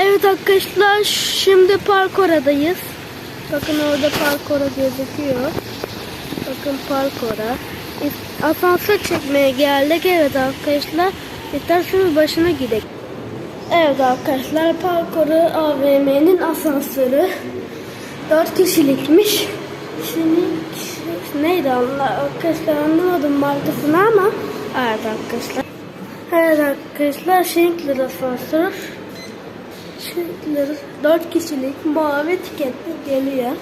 Evet arkadaşlar şimdi parkoradayız. Bakın orada parkora gözüküyor. Bakın parkora. Asansör çekmeye geldik. Evet arkadaşlar. İsterseniz başına gidelim. Evet arkadaşlar parkoru AVM'nin asansörü. 4 kişilikmiş. Şimdi neydi onlar? Arkadaşlar anlamadım markasını ama evet arkadaşlar. Evet arkadaşlar Schindler asansör. Schindler 4 kişilik mavi tiketli geliyor.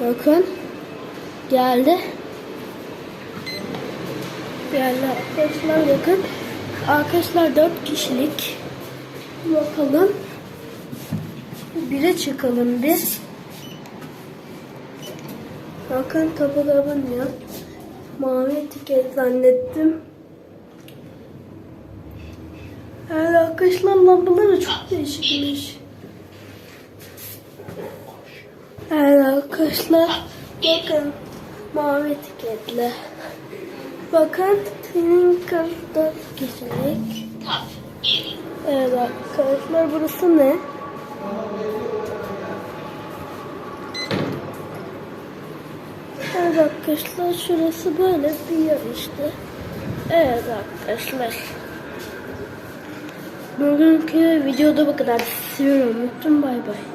Bakın. Geldi. Geldi arkadaşlar bakın. Arkadaşlar 4 kişilik. Bakalım. Bire çıkalım biz. Bakın kapı kapanıyor. Mavi tiket zannettim. Evet arkadaşlar lambaları çok değişikmiş. Evet arkadaşlar bakın mavi tiketli. Bakın 4 kişilik. Evet arkadaşlar burası ne? Evet arkadaşlar şurası böyle bir yer işte. Evet arkadaşlar. Bugünkü videoda bu kadar. Sizi unuttum. Bay bay.